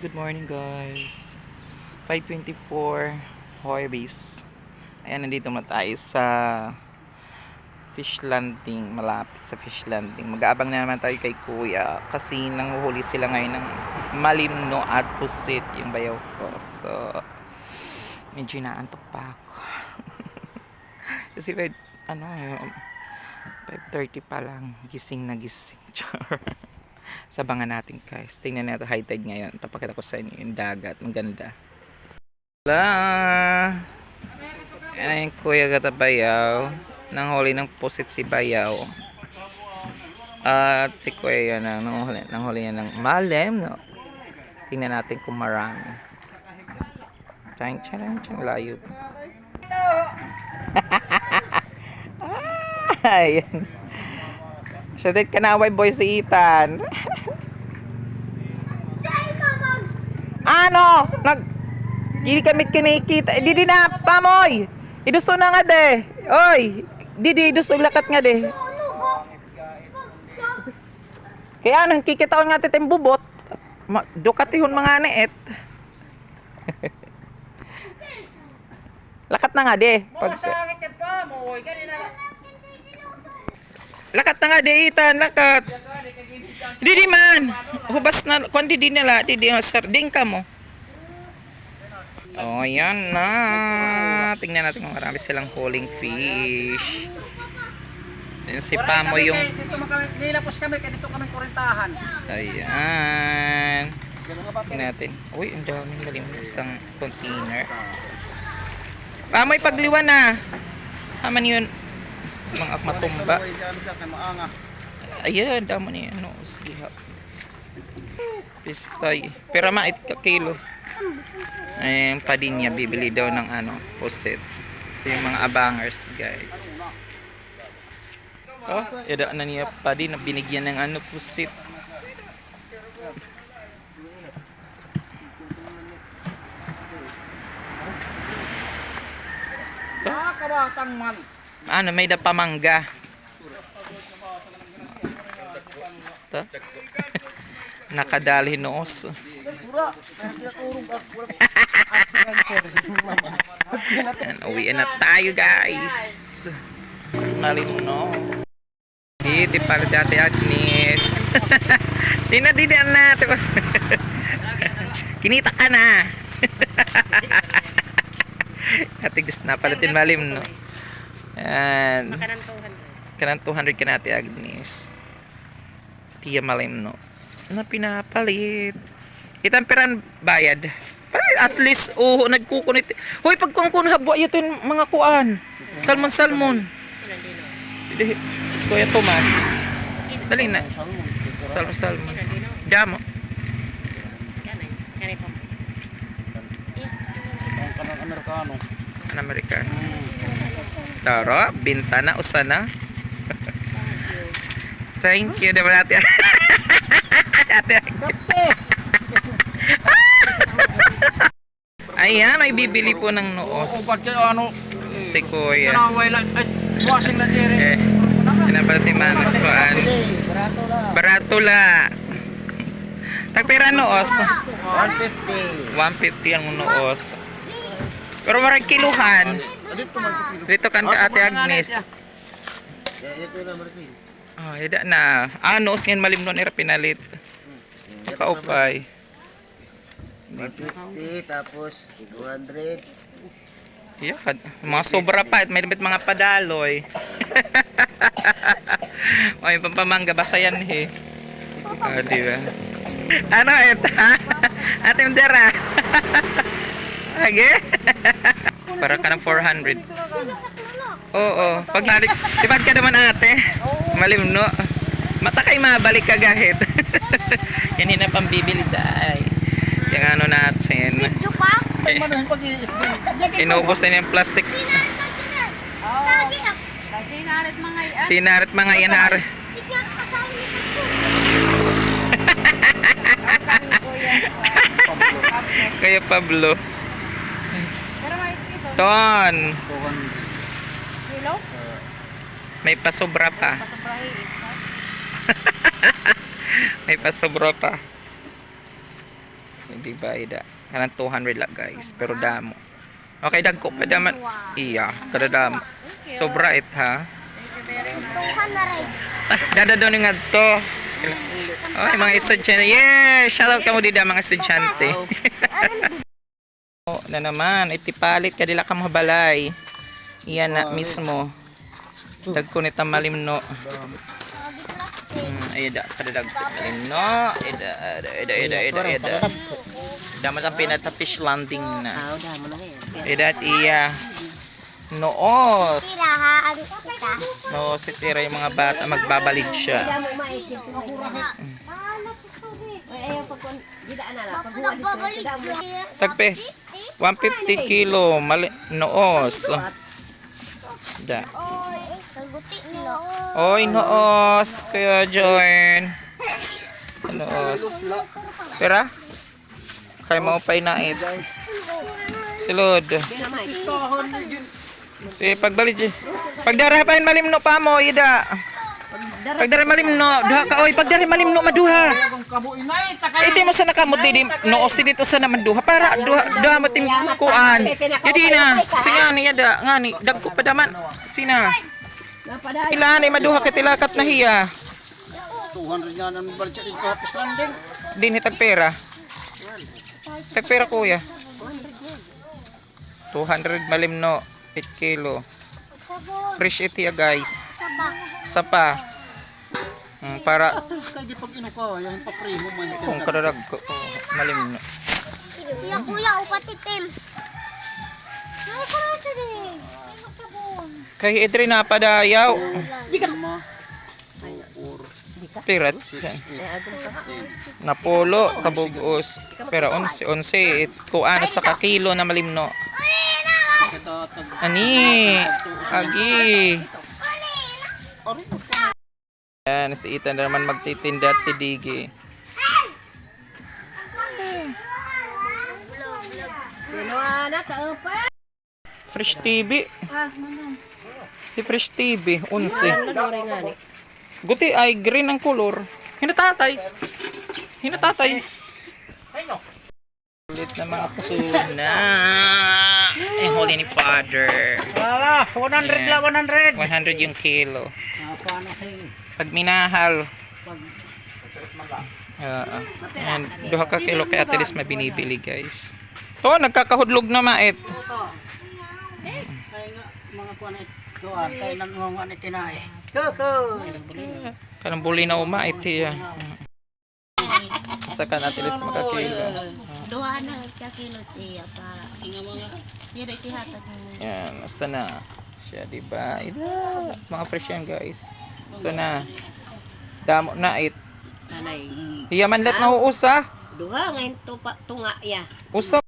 good morning guys. 524 Hoy Base Ayan, nandito na tayo sa fish landing malapit sa fish landing. Mag-aabang na naman tayo kay kuya kasi nanguhuli sila ngayon ng malimno at pusit yung bayaw ko. So medyo inaantok pa ako. Kasi ano eh 5.30 pa lang gising na gising. Char sabangan natin guys. Tingnan natin high tide ngayon. Tapakita ko sa inyo yung dagat. Maganda Wala yan yung kuya gata bayaw nang huli ng pusit si bayaw. At si kuya ang nanghuli, nanghuli yan ng malem no? tingnan natin kung marami. Chang chang chang layo. Ayan. Siya din kanaway boy si Ethan. ano? Nag... Dili kami kinikita. Eh, Didi na, pamoy! Iduso na nga de. Oy! Didi, iduso lakat nga de. Kaya nang kikitaon nga titim bubot. Dukatihon mga neet. lakat na nga de. Pag, lakat na nga de, Ethan. Lakat. Didi man. Hubas na. Kung didi nila. Didi, sarding ka mo. Oh, yan na. Tingnan natin kung marami silang holding fish. Yan si Pamo yung... Dito kami, nilapos kami, kaya dito kami kurentahan. Ayan. Tingnan natin. Uy, ang daming galing isang container. Pamoy pagliwan na. Aman yun. Mga matumba. Ayan, damo niya. Ano, sige ha. Pistay. Pero mait ka kilo. Ayan, pa din niya. Bibili daw ng ano. Ito yung mga abangers, guys. Oh, yada na niya pa din na binigyan ng ano, pusit. Mga kabatang man. Ano, may da pamangga. Ito. Nakadali noos. Uwian na tayo guys. Malimno. Dito para dati Agnes. Di na? Kinita ka na. Atigis na pala tin malim no. Ayan. Kanang 200 ka nati Agnes. Tiya malim no. Na pinapalit. Itang peran bayad. At least oh nagkukunit. Hoy pag kung kun habwa ito yung mga kuan. Salmon salmon. Dili. Kuya Tomas. Dali na. Salmon salmon. Damo. Ang kanang Amerikano. An Amerikano. Tara, bintana usana. Thank you, diba natin? Ate, Ayan, may bibili po ng Oo, noos. ba't kayo ano? Si Kuya. Kanaway lang. Ay, washing lang Eh, dire. pinapatiman kuan. Barato lang. Barato la. Tagpira noos. 150. 150 ang noos. Pero marang kiluhan. Dito kan ka Ate Agnes. Na marisi. Ah, yada na. Ah, noos ngayon malimnon era pinalit. Kaupay. 150 tapos 200. Yan. Mga sobra pa. At may mga padaloy. May pampamangga. Basta yan eh. Ah, di ba? Ano ito? Ate Mdera. Age? Para ka ng 400. Oo. Pag nalik, tipad ka naman ate. Malimno. Mata kay mabalik ka gahit. yan yun ang pambibili dahil. Yung ano natin. Pag-i-isbing. Inubos na yung plastic. Sinarit mga iyan. Sinarit mga yanar. Kaya Pablo. Ton. Kilo? May pasobra pa. May pasobra pa. Di ba, ida? Kanang 200 lang, guys. Pero damo. Okay, dagko pa daman. Iya, kada damo. Sobra it, ha? Ah, dada daw nga to. Oh, mga estudyante. Yeah! Shoutout ka mo dida mga estudyante. oh, na naman, itipalit ka dila ka mabalay. Iyan na mismo. Dagko ni malimno. Hmm, ayda, kadadag ko malimno. Ida, ida, ida, ida, ida, ida. Damat ang pinata fish landing na. Ah, udah Noos. Tirahan kita. No, si Tira yung mga bata, magbabalid siya. Tagpe, 150 kilo, mali, noos. Da. Oy, noos, kaya join. Noos. Tira? Kaya mo pa inait. Silod. Di na may. Si pagbalid. Pagdara pa malimno pa mo, ida. Pagdara malimno, duha ka oy, pagdara malimno maduha. Iti mo sa nakamot di noos si dito sa naman duha para duha duha mo tim kuan. Yadi na. Siya ni yada ngani dagko pa daman. Sina. Napaday. Ilan ay maduha ka tilakat na hiya. 200 nga nang dito. Tapos landing. Din hitag pera. Tag pera kuya. 200 malimno 8 kilo. Sabon. Fresh iti ya guys. Sabak. Sa pa. Mm, para Kaya di pag inuko, yung paprimo mo. kung karadag ko malimno. Kuya, kuya, upatitim. Ay, karate din. Kay Edri na padayaw. Ka mo. Pirat. Napolo kabugos. Pero 11 11 it kuan sa kakilo na malimno. Ito. Ani. Agi. Yan, si Ethan na naman magtitinda at si Digi. Fresh TV. Ah. Si Fresh TV, 11. Rin nga ni? Guti ay green ang color. Hinatatay. Hinatatay. Ulit na mga pusuna. Eh, holy ni Father. Wala, 100 lang, 100. 100 yung kilo. Pag minahal. Pag... Oo. and duha ka kilo kay Ate Liz mabinibili guys. To, nagkakahudlog na mait. Nga, mga kuwan ay kuwan, kaya nang mga ni tinay. Kanang buli na umait iya. Sa kan Ate Liz makakilo. Duha na ka kilo tiya para. Nga mga... Dili tihatag mo. Yan, basta na. Siya, di ba? Ida, mga fresh yan guys. Basta na. Damo na it. Nanay. Hiyaman let na uusa. Duha ngayon tupa, tunga ya. Usa